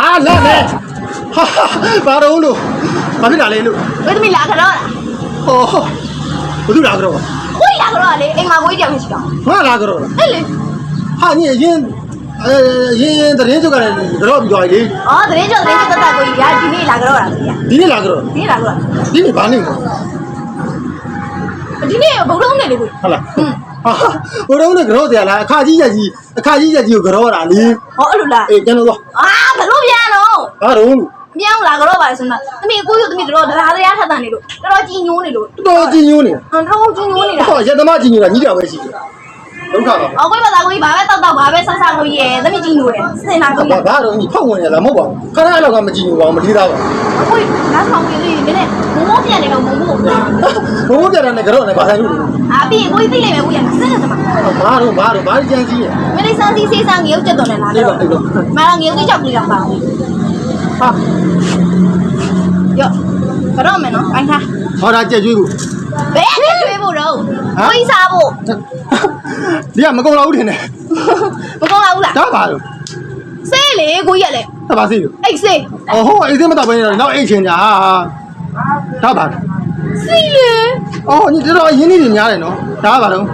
အာလက်နဲ့ဟာဘာတော့လို့ဘာဖြစ်တာလဲလို့ဝေးသမီးလာကြတော့လားဟောဘယ်သူလာကြတော့ကိုကြီးလာကြတော့လေအိမ်မှာကိုကြီးကြောင်ရှိတော့ငါလာကြတော့အဲ့လေဟာညီအရင်အဲရင်ရင်တရင်ကျုပ်ကလည်းကြောပြီးသွားပြီလေအော်တရင်ကျော်တရင်ကျော်တက်တာကိုကြီးရာဒီနေ့လာကြတော့လားခင်ဗျာဒီနေ့လာကြတော့ဒီနေ့လာကြတော့ဒီနေ့ဘာနေလဲဒီနေ့ဘုံလုံးနေလေကိုဟုတ်လားဟွန်းဟာဘိုးတော်နဲ့ကြောတရားလားအခါကြီးကြီးအခါကြီးကြီးကိုကြောတာလေဟောအဲ့လိုလားအေးကျွန်တော်တော့အာဘလို့ပြန်တော့ ဘာတော့လို့မြောင်းလာကြတော့ပါဆိုတော့သမီးကိုကြီးသမီးတို့တရားတရားထပ်တန်နေလို့တော်တော်ကြီးညိုးနေလို့တော်ကြီးညိုးနေတော်တော်ကြီးညိုးနေတာဟောရတမကြီးညိုးတာညီတော်ပဲရှိတယ်ဒုက္ခပါအော်ကိုကြီးပါသားကိုကြီးဘာပဲတောက်တောက်ဘာပဲဆဆကိုကြီးရဲ့သမီးကြီးညိုးတယ်စင်လာကိုကြီးဘာဘာတော့ညီဖောက်ဝင်ရလားမဟုတ်ပါဘူးခဏအဲ့လောက်ကမကြည့်ဘူးပါမထီးသားပါကိုကြီးနားဆောင်ကြီးလေးမင်းနဲ့မမိုးပြန်နေတော့မမိုးဘိုးပြတာနဲ့ကြောနဲ့ဘာဆိုင်လို့လဲအာပြီးကိုကြီးသိလိုက်မယ်ကိုကြီးကစင်နေစမှာဘာတော့ဘာတော့ဘာကြမ်းကြီးရမင်းလေးစမ်းစီးစေးစမ်းငရုတ်ချက်တော်နဲ့လာတော့မလာငရုတ်ကြီးချောက်ပြီးတော့ပါဘူး ဟာရော့ကတော့မယ်နော်အိုင်ထားဟောတာကြက်ကျွေးဘူးဘယ်နဲ့တွေ့ဖို့တော့ကိုကြီးစားဖို့ဒီကမကုန်တော့ဘူးထင်တယ်မကောင်းလားဘူးလားဒါပါလို့စေးလေကိုကြီးရလေဒါပါစီလို့အိတ်စေးအော်ဟောအေးစမတော့ဘယ်နေတော့နောက်အိတ်ချင်ညာဒါပါစီလေအော်ညီတော်တော်ရင်းနေနေများတယ်နော်ဒါပါတော့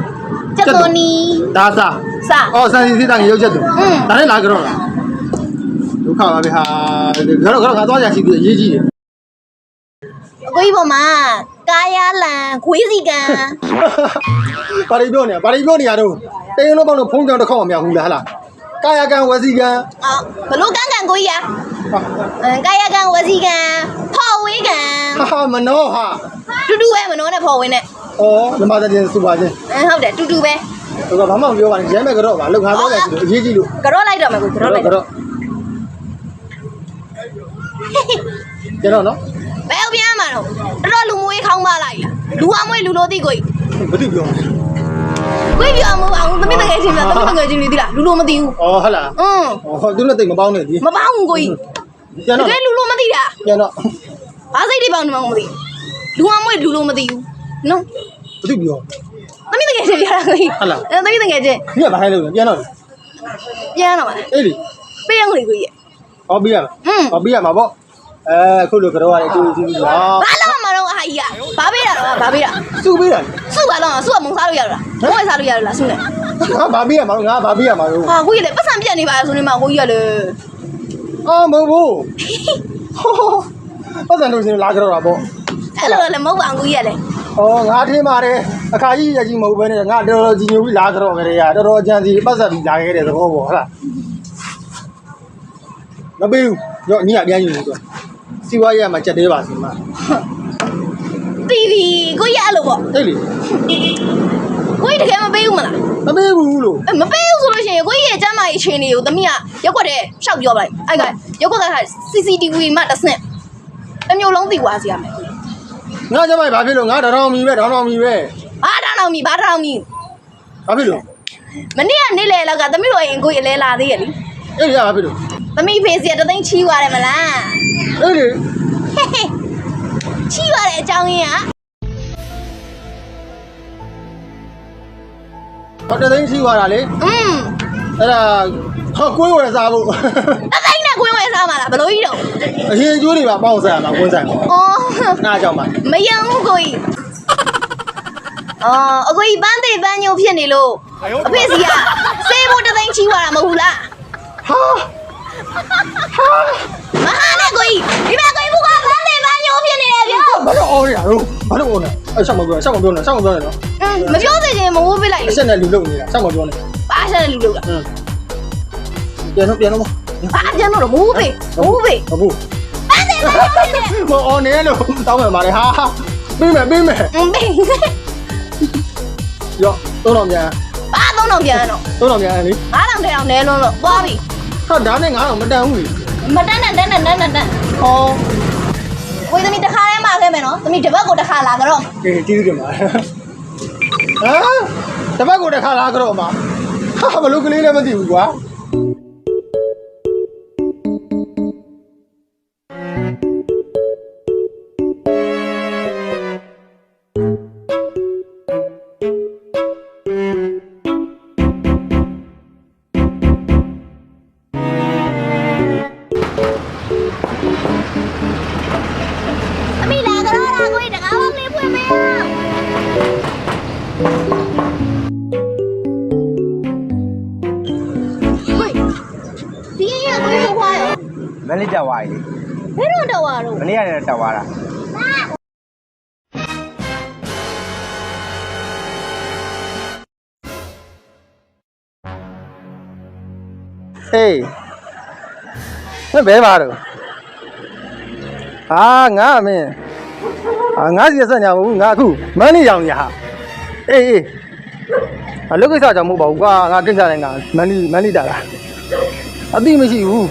ချက်တော်နီဒါစားစားအော်ဆန်စီစီတာငရုတ်ချက်သူอืมဒါနဲ့လာကြတော့လား ဒုက္ခပါပဲဟာကြောတော့ငါသွားကြရှိသေးရေးကြည့်တယ်ကိုကြီးပေါ်မှာကာယလန်ခွေးစီကံဘာတွေပြောနေဘာတွေပြောနေရတော့တေးလုံးပေါင်းတော့ဖုံးကြောင်တစ်ခေါက်မမြောက်ဘူးလားဟလားကာယကံဝစီကံအော်ဘလို့ကန်းကန်ကိုကြီးอ่ะဟာအဲကာယကံဝစီကံဖော်ဝေးကံဟာမနောဟာတူတူပဲမနှောနဲ့ဖော်ဝင်းနဲ့ဩဓမ္မသတင်စူပါချင်းအဲဟုတ်တယ်တူတူပဲသူကဘာမှမပြောပါနဲ့ရဲမဲ့ကတော့ဗာလောက်ခါတော့တယ်အရေးကြီးလို့ကြောလိုက်တော့မယ်ကိုကြောလိုက်တော့တော့ ကျွန်တော်နော်ဘယ်အောင်ပြန်မှာတော့တော်တော်လူမွေးခေါင်းမလိုက်လားလူအမွေးလူလို့သိကိုကြီးဘာသူပြောကိုကြီးပြောမအောင်သမီးတကယ်ချင်းပြသမီးတကယ်ချင်းနေသလားလူလို့မသိဘူးဩဟလားอืมဩသူနဲ့တိတ်မပေါင်းနဲ့ဒီမပေါင်းဘူးကိုကြီးကျွန်တတော်ကယ်လူလို့မသိတာကျွန်တော်ဘာစိတ်တွေပေါင်းနေမှမသိလူအမွေးလူလို့မသိဘူးနော်ဘာသူပြောသမီးတကယ်ချင်းပြတာကိုကြီးဟုတ်လားအဲသမီးတကယ်ချင်းညဘာထိုင်လို့လဲပြန်တော့ပြန်တော့ပါအေးလေပေးအောင်လေကိုကြီးဟောပြရ မပြီးရမှာပေါ့အဲအခုလိုကတော့ရတယ်အကျိုးကျေးဇူးပါဘာလို့မတော့ဟာကြီးอ่ะဘာပေးတာတော့ဘာပေးတာစုပေးတာစုပါတော့စုကမုံစားလို့ရလားမုံဝယ်စားလို့ရလားစုနဲ့ငါဘာပြီးရမှာတော့ငါဘာပြီးရမှာတော့ဟာကိုကြီးလေပတ်စံပြက်နေပါလားဆိုနေမှာကိုကြီးကလေအော်မဟုတ်ဘူးပတ်စံလို့ရှင်လာကြတော့တာပေါ့အဲ့လိုလည်းမဟုတ်ပါဘူးကိုကြီးကလေအော်ငါထင်ပါတယ်အခါကြီးရကြီးမဟုတ်ဘဲနဲ့ငါတော်တော်ကြီးညိုပြီးလာကြတော့ပဲရတော်တော်အကြံစီပတ်စံပြီးလာခဲ့တဲ့သဘောပေါ့ဟုတ်လားမပေးဘူး ရောညီအပြန်ယူနေတော့စီဝါရမှာချက်သေးပါစီမတီဗီကိုကြီးအဲ့လိုပေါ့အေးလေကိုကြီးတကယ်မပေးဘူးမလားမပေးဘူးလို့အဲမပေးဘူးဆိုလို့ရှိရင်ကိုကြီးရဲ့ကျမ်းမာရေးချင်းတွေကိုသမီးကရက်ွက်တဲ့ရှောက်ပြောပလိုက်အဲ့ကရက်ွက်က CCTV မှတစ်ဆင့်အမျိုးလုံးသိသွားစီရမယ်ငါကျမဘာဖြစ်လို့ငါတောင်တောင်မီပဲတောင်တောင်မီပဲဘာတောင်းတော့မီဘာတောင်းမီဘာဖြစ်လို့မနေ့ကနေ့လေလောက်ကသမီးတို့ရင်ကိုကြီးအလဲလာသေးရဲ့လीအေးရဘာဖြစ်လို့ သမီးဖေးစီကတသိန်းချီးသွားတယ်မလားအေးလေချီးသွားတဲ့အကြောင်းရင်းကဟောတသိန်းရှိသွားတာလေอืมအဲ့ဒါဟောကိုယ်ဝယ်စားဖို့တသိန်းနဲ့ကွင်းဝဲစားမှာလားဘလို့ကြီးတော့အရင်ကျိုးတွေပါပေါင်းစားရမှာကွင်းဆိုင်မှာအော်ငါကြောင့်ပါမယံဘူးကိုကြီးအော်အကိုကြီးပန်းသေးပန်းညိုဖြစ်နေလို့အဖေစီကစေးဖို့တသိန်းချီးသွားတာမဟုတ်ဘူးလားဟာ မဟာနဲ့ကိုကြီးဒီမှာကိုကြီးဘူးကလမ်းလေးပန်းညိုးဖြစ်နေတယ်ဗျာဘာလို့အော်နေတာတို့ဘာလို့အော်နေအဲရှောက်မပြောနဲ့ရှောက်မပြောနဲ့ရှောက်မပြောနဲ့နော်အင်းမပြောသေးခင်မဝိုးပေးလိုက်အဆက်နဲ့လူလုံနေတာရှောက်မပြောနဲ့ပါဆက်တဲ့လူလုံတာအင်းပြန်တော့ပြန်တော့ဘာပြန်တော့မဝိုးပေးမဝိုးပေးမဘူးအဲ့ဒါမအော်နေလို့တောင်းမှန်ပါလေဟာပေးမယ်ပေးမယ်ပေးရောတော့တော့မြန်ဘာတော့တော့မြန်တော့တော့တော့မြန်လေ9000 1000နဲလုံးတော့ပွားပြီ ဟာဒါနဲ့ငါတော့မတန်ဘူးလေမတန်းနဲ့တန်းနဲ့တန်းနဲ့တန်းဟောဝေးသမီးတစ်ခါတည်းမှခဲ့မယ်နော်သမီးတစ်ပတ်ကိုတစ်ခါလာကြတော့ကဲတီးကြမှာဟမ်တပတ်ကိုတစ်ခါလာကြတော့မှာဟာဘလို့ကလေးလည်းမသိဘူးကွာ ကိုကြီးတကားပေါင်းလေးဖွင့်မယ်ကိုဒီရကိုကြီးခွာရောမန်လေးတက်သွားပြီဘယ်တော့တော့ရတော့မနေ့ကလည်းတက်သွားတာဟေးမင်းဘဲပါတော့ဟာငါအမင်း ဟာငါစီဆက်ညာမဟုတ်ဘူးငါအခုမန်းလေးရောင်ညာဟာအေးအေးအလုပ်ကိစ္စကြောင့်မဟုတ်ပါဘူးကွာငါကိစ္စတိုင်းကမန်းလေးမန်းလေးတာလားအတိမရှိဘူး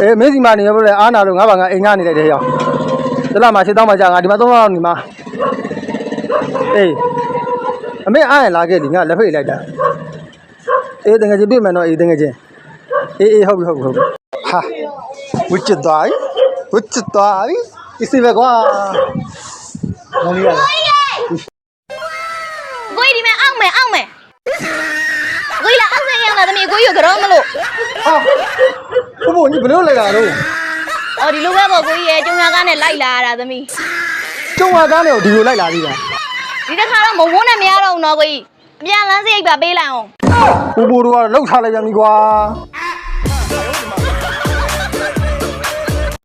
အေးမင်းစီမနေရလို့လေအားနာလို့ငါဘာငါအိမ်ငါနေလိုက်တယ်ရောက်တလားမှာရှင်းတော့မှကြာငါဒီမှာသုံးလောက်နေမှာအေးအမေအားရလာခဲ့ဒီငါလက်ဖိတ်လိုက်တာအေးတကယ်ချင်းပြမယ်နော်အေးတကယ်ချင်းအေးအေးဟုတ်ပြီဟုတ်ပြီဟုတ်ပြီဟာဝစ်ချစ်သွားပြီဝစ်ချစ်သွားပြီ ဒီစီပဲကွာမောင်လေးရတယ်ကိုကြီးဒီမဲ့အောက်မယ်အောက်မယ်ကိုကြီးလာအောက်ဆက်ရမှာသမီးကိုကြီးကိုကြောမလို့ဟာဘို့ဘို့ညီဘယ်လိုလိုက်တာတော့အော်ဒီလိုပဲပေါ့ကိုကြီးရဲ့ကျုံရကားနဲ့လိုက်လာရတာသမီးကျုံဝါကားနဲ့ဒီလိုလိုက်လာသေးတာဒီတစ်ခါတော့မဝန်းနဲ့မရတော့ဘူးနော်ကိုကြီးအပြန်လန်းစရိတ်ပါပေးလိုက်အောင်ဘို့ဘို့တို့ကလှုပ်ထားလိုက်ကြပြီကွာ